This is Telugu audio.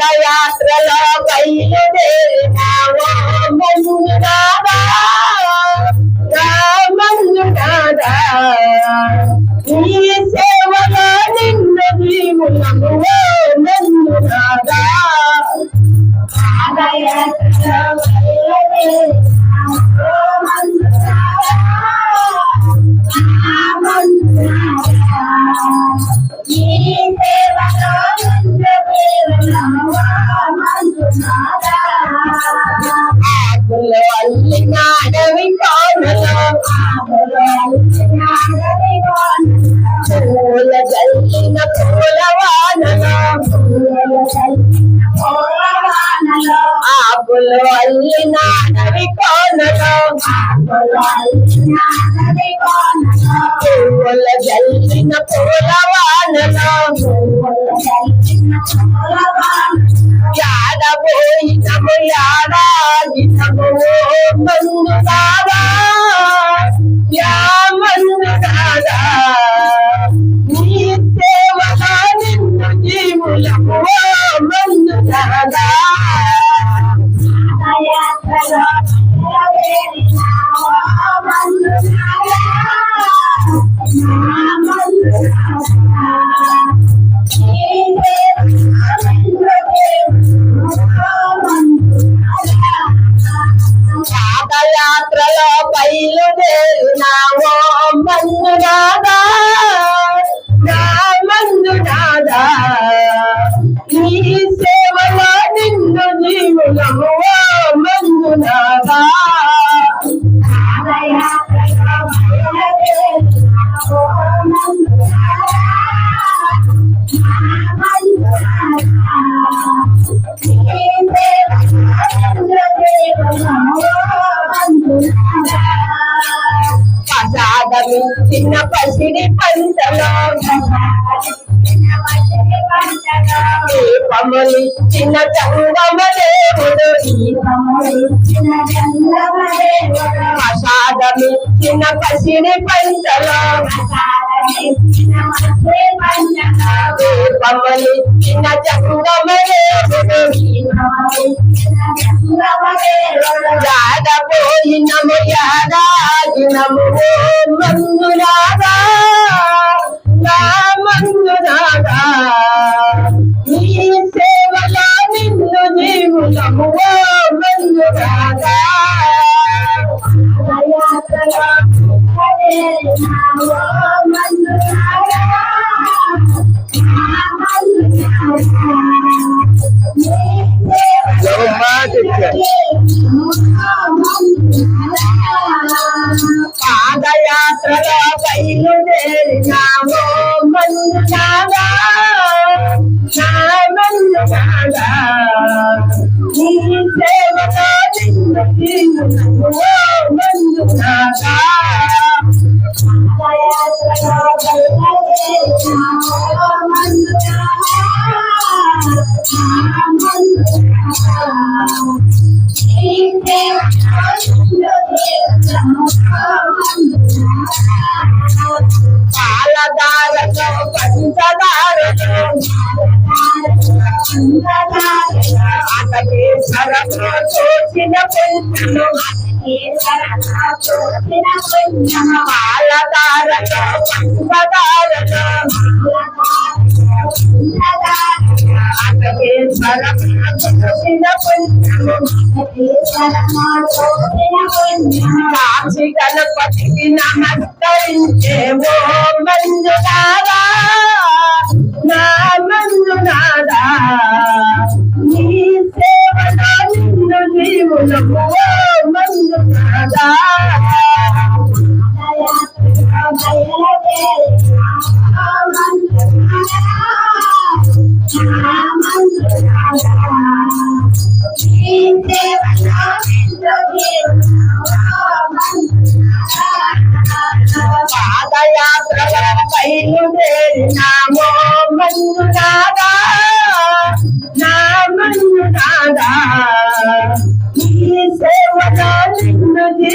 పాదయాత్రలో బయలుదేరినావో మంజునాథా రామంజునాథా నీ సేవలో నిన్ను జీవులము మంజునాథా పాదయాత్రలో బయలుదేరినావో ఆకులు అడవి కోనలో పూల జల్లిన పూల ఆకులు అల్లిన అడవి కోనలో పూల జల్లిన పూల యాడబోయినము యాడాగినము todo పాదయాత్రలో బయలుదేరినావో మందునాదా నా ప్రసాదమిచ్చిన పసిడి పంటలో చిన్న చంగమ దేవుడు. చిన్న పసిడి పంటలో దీపములిచ్చిన చంగమ దేవుడు. యాదా యాడాగినము ఓ మందునాదా నా మందునాదా నీ సేవలో నిన్ను జీవులము ఓ మందునాదా పాదయాత్రలో బయలుదేరినామో మందునాదా చూసిన పెంచను పాలదారతో పంచదారతో కాశీ గణపతికి నమస్కరించే ఓ పాదయాత్ర ఓ మంజునారా పాదయాత్రలో బయలుదేరినామో నీ